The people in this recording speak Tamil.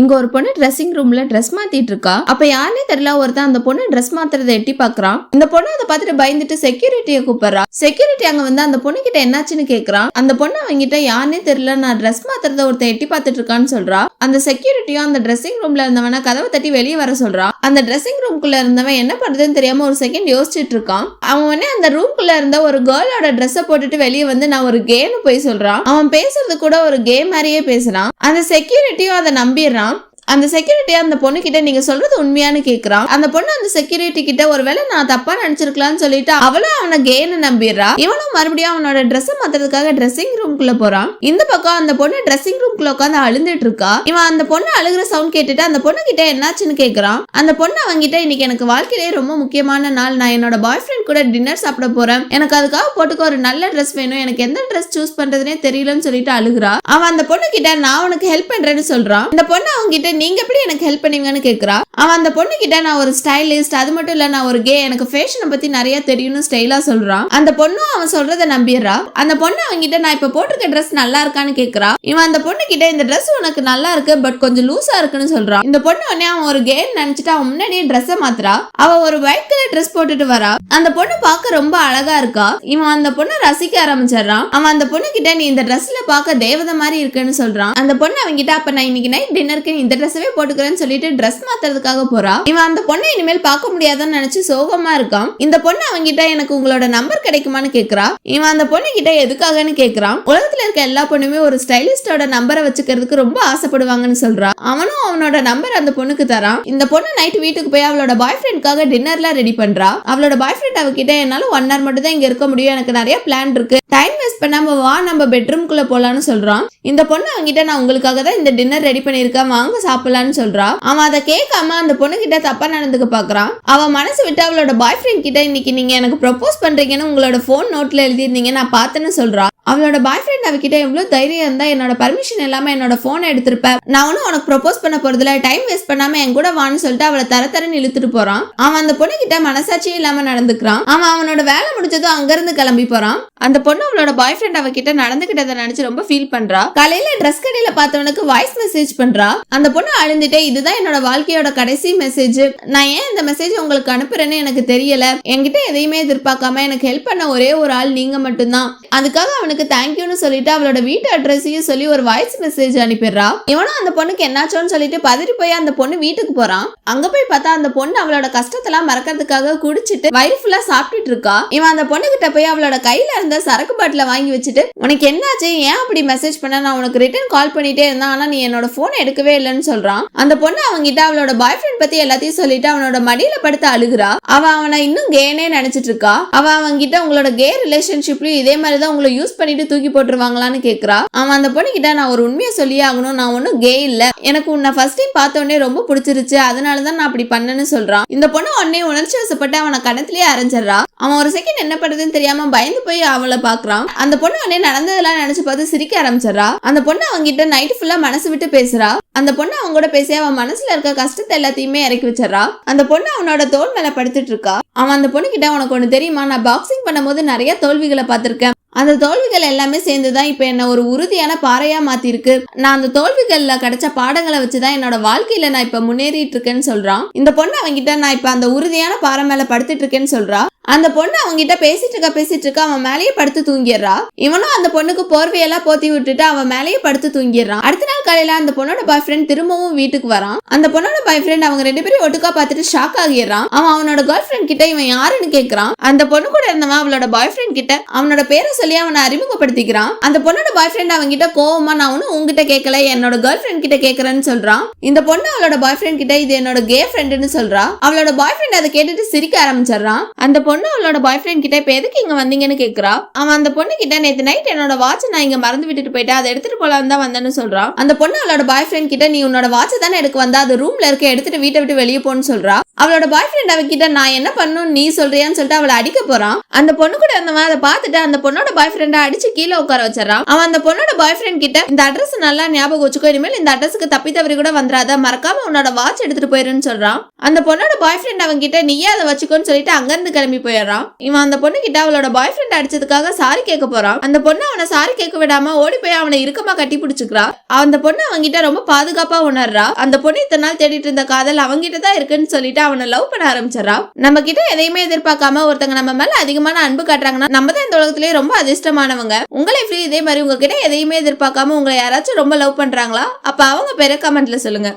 இங்க ஒரு பொண்ணு ட்ரெஸ்ஸிங் ரூம்ல ட்ரெஸ் மாத்திட்டு இருக்கா அப்ப யாருனே தெரியல ஒருத்தன் அந்த பொண்ணு ட்ரெஸ் மாத்துறத எட்டி பாக்குறான். இந்த பொண்ணு அதை பார்த்துட்டு பயந்துட்டு செக்யூரிட்டியை கூப்பிடுறா. செக்யூரிட்டி அங்க வந்து அந்த பொண்ணு கிட்ட என்னாச்சுன்னு கேக்குறான். அந்த பொண்ணு அவங்கிட்ட யாருனே தெரியல நான் ட்ரெஸ் மாத்துறத ஒருத்தன் எட்டி பார்த்துட்டு இருக்கான்னு சொல்றா. அந்த செக்யூரிட்டியும் அந்த ட்ரெஸ்ஸிங் ரூம்ல இருந்தவன கதவை தட்டி வெளியே வர சொல்றான் அந்த ட்ரெஸ்ஸிங் ரூம்குள்ள இருந்தவன் என்ன பண்றதுன்னு தெரியாம ஒரு செகண்ட் யோசிச்சுட்டு இருக்கான் அவன் உடனே அந்த ரூம்குள்ள இருந்த ஒரு கேர்ளோட ட்ரெஸ்ஸை போட்டுட்டு வெளியே வந்து நான் ஒரு கேன்னு போய் சொல்றான். அவன் பேசுறது கூட ஒரு கேம் மாதிரியே பேசுறான். அந்த செக்யூரிட்டியும் அதை நம்பிடுறான். அந்த செக்யூரிட்டி அந்த பொண்ணு கிட்ட நீங்க சொல்றது உண்மையானு கேக்குறான் அந்த பொண்ணு அந்த செக்யூரிட்டி கிட்ட ஒருவேளை நான் தப்பா நினைச்சிருக்கலாம்னு சொல்லிட்டு அவளும் அவனை கேன்னு நம்பிடுறா. இவனும் மறுபடியும் அவனோட ட்ரெஸ் மாத்துறதுக்காக ட்ரெஸ்ஸிங் ரூம்குள்ள போறான். இந்த பக்கம் அந்த பொண்ணு ட்ரெஸ்ஸிங் ரூம்குள்ள உட்காந்து அழுந்துட்டு இருக்கா. இவன் அந்த பொண்ணு அழுகிற சவுண்ட் கேட்டுட்டு அந்த பொண்ணு கிட்ட என்னாச்சுன்னு கேக்குறான். அந்த பொண்ணு அவங்கிட்ட இன்னைக்கு எனக்கு வாழ்க்கையிலே ரொம்ப முக்கியமான நாள். நான் என்னோட பாய் ஃப்ரெண்ட் கூட டின்னர் சாப்பிட போறேன். எனக்கு அதுக்காக போட்டுக்க ஒரு நல்ல ட்ரெஸ் வேணும். எனக்கு எந்த ட்ரெஸ் சூஸ் பண்றதுனே தெரியலன்னு சொல்லிட்டு அழுகுறா. அவன் அந்த பொண்ணு கிட்ட நான் உனக்கு ஹெல்ப் பண்றேன்னு சொல்றான். இந்த பொண்ணு அவங்க கிட்ட நீங்க எப்படி எனக்கு ஹெல்ப் பண்ணுவீங்கன்னு கேக்குறா? அவன் அந்த பொண்ணு கிட்ட நான் ஒரு ஸ்டைலிஸ்ட் அது மட்டும் இல்ல நான் ஒரு கே எனக்கு ஃபேஷனை பத்தி நிறைய தெரியும்னு ஸ்டைலா சொல்றான் அந்த பொண்ணும் அவன் சொல்றத நம்பிடுறா. அந்த பொண்ணு அவங்க கிட்ட நான் இப்ப போட்டிருக்க ட்ரெஸ் நல்லா இருக்கான்னு கேக்குறா. இவன் அந்த பொண்ணு கிட்ட இந்த ட்ரெஸ் உனக்கு நல்லா இருக்கு பட் கொஞ்சம் லூசா இருக்குன்னு சொல்றான் இந்த பொண்ணு உடனே அவன் ஒரு கேன்னு நினைச்சிட்டு அவன் முன்னாடியே ட்ரெஸ்ஸை மாத்துறா. அவ ஒரு ஒயிட் கலர் ட்ரெஸ் போட்டுட்டு வரா. அந்த பொண்ணு பார்க்க ரொம்ப அழகா இருக்கா. இவன் அந்த பொண்ணை ரசிக்க ஆரம்பிச்சிடுறான் அவன் அந்த பொண்ணு கிட்ட நீ இந்த ட்ரெஸ்ல பார்க்க தேவதை மாதிரி இருக்குன்னு சொல்றான் அந்த பொண்ணு அவங்க கிட்ட அப்ப நான் இன்னைக்கு நைட் டின்னருக்கு இந்த ட்ரெஸ்ஸவே போட்டுக்கிறேன்னு சொல்லிட்டு ட்ரெஸ் மாத்துறதுக்காக போறா. இவன் அந்த பொண்ணை இனிமேல் பார்க்க முடியாதுன்னு நினைச்சு சோகமா இருக்கான் இந்த பொண்ணு அவங்கிட்ட எனக்கு உங்களோட நம்பர் கிடைக்குமான்னு கேக்குறா. இவன் அந்த பொண்ணு கிட்ட எதுக்காகன்னு கேக்குறான் உலகத்துல இருக்க எல்லா பொண்ணுமே ஒரு ஸ்டைலிஸ்டோட நம்பரை வச்சுக்கிறதுக்கு ரொம்ப ஆசைப்படுவாங்கன்னு சொல்றான் அவனும் அவனோட நம்பர் அந்த பொண்ணுக்கு தரான். இந்த பொண்ணு நைட் வீட்டுக்கு போய் அவளோட பாய் ஃப்ரெண்ட்காக டின்னர்லாம் ரெடி பண்றா. அவளோட பாய் ஃப்ரெண்ட் அவகிட்ட என்னால ஒன் ஹவர் மட்டும் தான் இங்க இருக்க முடியும். எனக்கு நிறைய பிளான் இருக்கு. டைம் வேஸ்ட் பண்ணாமல் வா நம்ம பெட்ரூம்குள்ள போகலான்னு சொல்றான் இந்த பொண்ணு அவங்கிட்ட நான் உங்களுக்காக தான் இந்த டின்னர் ரெடி பண்ணியிருக்கேன் வாங்க சாப்பிடலான்னு சொல்றான் அவன் அதை கேட்காம அந்த பொண்ணு கிட்ட தப்பாக நடந்துக்க பாக்குறான் அவன் மனசு விட்டு அவளோட பாய் ஃப்ரெண்ட் கிட்ட இன்னைக்கு நீங்கள் எனக்கு ப்ரப்போஸ் பண்றீங்கன்னு உங்களோட ஃபோன் நோட்டில் எழுதிருந்தீங்க நான் பார்த்தேன்னு சொல்கிறா அவளோட பாய் ஃப்ரெண்ட் அவகிட்ட எவ்வளோ தைரியம் இருந்தால் என்னோட பர்மிஷன் இல்லாமல் என்னோட ஃபோனை எடுத்திருப்பேன் நான் ஒன்றும் உனக்கு ப்ரொபோஸ் பண்ண போறதுல டைம் வேஸ்ட் பண்ணாம என் கூட வான்னு சொல்லிட்டு அவளை தர தரன்னு இழுத்துட்டு போறான். அவன் அந்த பொண்ணு கிட்ட மனசாட்சியே இல்லாம நடந்துக்கிறான். அவன் அவனோட வேலை முடிஞ்சதும் அங்கிருந்து கிளம்பி போறான். அந்த பொண்ணு அவளோட பாய் ஃப்ரெண்ட் அவகிட்ட நடந்துக்கிட்டதை நினைச்சு ரொம்ப ஃபீல் பண்ணுறா காலையில ட்ரெஸ் கடையில் பார்த்தவனுக்கு வாய்ஸ் மெசேஜ் பண்றா. அந்த பொண்ணு அழுந்துட்டே இதுதான் என்னோட வாழ்க்கையோட கடைசி மெசேஜ் நான் ஏன் இந்த மெசேஜ் உங்களுக்கு அனுப்புறேன்னு எனக்கு தெரியல. என்கிட்ட எதையுமே எதிர்பார்க்காம எனக்கு ஹெல்ப் பண்ண ஒரே ஒரு ஆள் நீங்க மட்டும்தான். அதுக்காக அவனுக்கு தேங்க்யூன்னு சொல்லிட்டு அவளோட வீட்டு அட்ரஸையும் சொல்லி ஒரு வாய்ஸ் மெசேஜ் அனுப்பிடுறா. இவனும் அந்த பொண்ணுக்கு என்னாச்சோன்னு சொல்லிட்டு பதறி போய் அந்த பொண்ணு வீட்டுக்கு போறான். அங்க போய் பார்த்தா அந்த பொண்ணு அவளோட கஷ்டத்தெல்லாம் மறக்கிறதுக்காக குடிச்சிட்டு வயிறு ஃபுல்லா சாப்பிட்டுட்டு இருக்கா. இவன் அந்த பொண்ணு கிட்ட போய் அவளோட கையில இருந்த சரக்கு பாட்டில வாங்கி வச்சுட்டு உனக்கு என்னாச்சு? ஏன் அப்படி மெசேஜ் பண்ண? நான் உனக்கு ரிட்டர்ன் கால் பண்ணிட்டே இருந்தேன் ஆனா நீ என்னோட போன் எடுக்கவே இல்லைன்னு சொல்றான். அந்த பொண்ணு அவங்கிட்ட அவளோட பாய் ஃப்ரெண்ட் பத்தி எல்லாத்தையும் சொல்லிட்டு அவனோட மடியில படுத்து அழுகுறா. அவ அவனை இன்னும் கேனே நினைச்சிட்டு இருக்கா. அவ அவங்கிட்ட உங்களோட கே ரிலேஷன்ஷிப்லயும் இதே மாதிரி தான் உங்களை யூஸ் பண்ணிட்டு தூக்கி போட்டுருவாங்களான்னு கேக்குறா. அவன் அந்த பொண்ணு கிட்ட நான் ஒரு உண்மையை சொல்லியே ஆகணும். நான் ஒன்னும் கே இல்ல. எனக்கு உன்னை ஃபர்ஸ்ட் டைம் பார்த்த உடனே ரொம்ப பிடிச்சிருச்சு. அதனால தான் நான் அப்படி பண்ணேன்னு சொல்றான். இந்த பொண்ணு உடனே உணர்ச்சி வசப்பட்டு அவனை கணத்திலேயே அரைஞ்சிடறா. அவன் ஒரு செகண்ட் என்ன பண்றதுன்னு தெரியாம பயந்து போய் அவளை பாக்குறான் அந்த பொண்ணு உடனே நடந்ததெல்லாம் நினைச்சு பார்த்து சிரிக்க ஆரம்பிச்சிடறா. அந்த பொண்ணு அவங்கிட்ட நைட் ஃபுல்லா மனசு விட்டு பேசுறா. அந்த பொண்ணு அவங்க கூட பேசி அவன் மனசுல இருக்க கஷ்டத்தை எல்லாத்தையுமே இறக்கி வச்சிடறா. அந்த பொண்ணு அவனோட தோல் மேல படுத்துட்டு இருக்கா. அவன் அந்த பொண்ணு கிட்ட உனக்கு ஒண்ணு தெரியுமா? நான் பாக்ஸிங் பண்ணும்போது நிறைய தோல்விகளை பார்த்திருக்கேன். அந்த தோல்விகள் எல்லாமே சேர்ந்து தான் இப்போ என்ன ஒரு உறுதியான பாறையா மாத்திருக்கு நான் அந்த தோல்விகள்ல கிடைச்ச பாடங்களை வச்சு தான் என்னோட வாழ்க்கையில நான் இப்ப முன்னேறிட்டு இருக்கேன்னு சொல்றான். இந்த பொண்ணு அவங்கிட்ட நான் இப்ப அந்த உறுதியான பாறை மேல படுத்துட்டு இருக்கேன்னு சொல்றா. அந்த பொண்ணு அவங்கிட்ட பேசிட்டு இருக்கா பேசிட்டு இருக்கா அவன் மேலேயே படுத்து தூங்கிடுறா. இவனும் அந்த பொண்ணுக்கு போர்வையெல்லாம் போத்தி விட்டுட்டு அவன் மேலேயே படுத்து தூங்கிடுறான். அடுத்த நாள் காலையில அந்த பொண்ணோட பாய் ஃப்ரெண்ட் திரும்பவும் வீட்டுக்கு வரான். அந்த பொண்ணோட பாய் ஃப்ரெண்ட் அவங்க ரெண்டு பேரும் ஒட்டுக்கா பார்த்துட்டு ஷாக் ஆகிடுறான். அவன் அவனோட கேர்ள் ஃப்ரெண்ட் கிட்ட இவன் யாருன்னு கேக்குறான். அந்த பொண்ணு கூட இருந்தவன் அவளோட பாய் ஃப்ரெண்ட் கிட்ட அவனோட பேரை சொல்லி அவனை அறிமுகப்படுத்திக்கிறான். அந்த பொண்ணோட பாய் ஃப்ரெண்ட் அவங்க கிட்ட கோவமா நான் ஒன்னும் உங்ககிட்ட கேட்கல என்னோட கேர்ள் ஃப்ரெண்ட் கிட்ட கேக்குறேன்னு சொல்றான். இந்த பொண்ணு அவளோட பாய் ஃப்ரெண்ட் கிட்ட இது என்னோட கே ஃப்ரெண்டுன்னு சொல்றா. அவளோட பாய் ஃப்ரெண்ட் அதை கேட்டுட்டு சிரிக்க ஆரம்பிச்சிடுறான். அந்த பொண்ணு பொண்ணு அவளோட பாய் ஃப்ரெண்ட் கிட்ட இப்போ எதுக்கு இங்க வந்தீங்கன்னு கேக்குறா? அவன் அந்த பொண்ணு கிட்ட நேத்து நைட் என்னோட வாட்ச் நான் இங்க மறந்து விட்டுட்டு போயிட்டேன். அதை எடுத்துட்டு போலாம் தான் வந்தேன்னு சொல்றான் அந்த பொண்ணு அவளோட பாய் ஃப்ரெண்ட் கிட்ட நீ உன்னோட வாட்சை தானே எடுக்க வந்தா? அது ரூம்ல இருக்க எடுத்துட்டு வீட்டை விட்டு வெளியே போன்னு சொல்றா. அவளோட பாய் ஃப்ரெண்ட் அவகிட்ட நான் என்ன பண்ணும்? நீ சொல்றியான்னு சொல்லிட்டு அவளை அடிக்க போறான். அந்த பொண்ணு கூட இருந்தவன் அதை பார்த்துட்டு அந்த பொண்ணோட பாய் ஃப்ரெண்டை அடிச்சு கீழே உட்கார வச்சிடறான். அவன் அந்த பொண்ணோட பாய் ஃப்ரெண்ட் கிட்ட இந்த அட்ரஸ் நல்லா ஞாபகம் வச்சுக்கோ. இனிமேல் இந்த அட்ரஸுக்கு தப்பி தவறி கூட வந்துடாத மறக்காம உன்னோட வாட்ச் எடுத்துட்டு போயிருன்னு சொல்றான். அந்த பொண்ணோட பாய் ஃப்ரெண்ட் அவங்க கிட்ட நீயே அதை வச்சுக்கோன்னு சொல்லிட்டு அங்கிருந்து கிளம்பி போயிடுறான். இவன் அந்த பொண்ணு கிட்ட அவளோட பாய் ஃப்ரெண்ட் அடிச்சதுக்காக சாரி கேட்க போறான். அந்த பொண்ணு அவனை சாரி கேட்க விடாம ஓடி போய் அவனை இறுக்கமா கட்டி பிடிச்சிக்கிறா. அந்த பொண்ணு அவன்கிட்ட ரொம்ப பாதுகாப்பா உணர்றா. அந்த பொண்ணு இத்தனை நாள் தேடிட்டு இருந்த காதல் அவங்கிட்ட தான் இருக்குன்னு சொல்லிட்டு அவனை லவ் பண்ண ஆரம்பிச்சிடறா. நம்ம கிட்ட எதையுமே எதிர்பார்க்காம ஒருத்தங்க நம்ம மேல அதிகமான அன்பு காட்டுறாங்கன்னா நம்ம தான் இந்த உலகத்திலேயே ரொம்ப அதிர்ஷ்டமானவங்க. உங்களை ஃப்ரீ இதே மாதிரி உங்ககிட்ட எதையுமே எதிர்பார்க்காம உங்களை யாராச்சும் ரொம்ப லவ் பண்றாங்களா? அப்ப அவங்க பேரை கமெண்ட்ல சொல்லுங்க.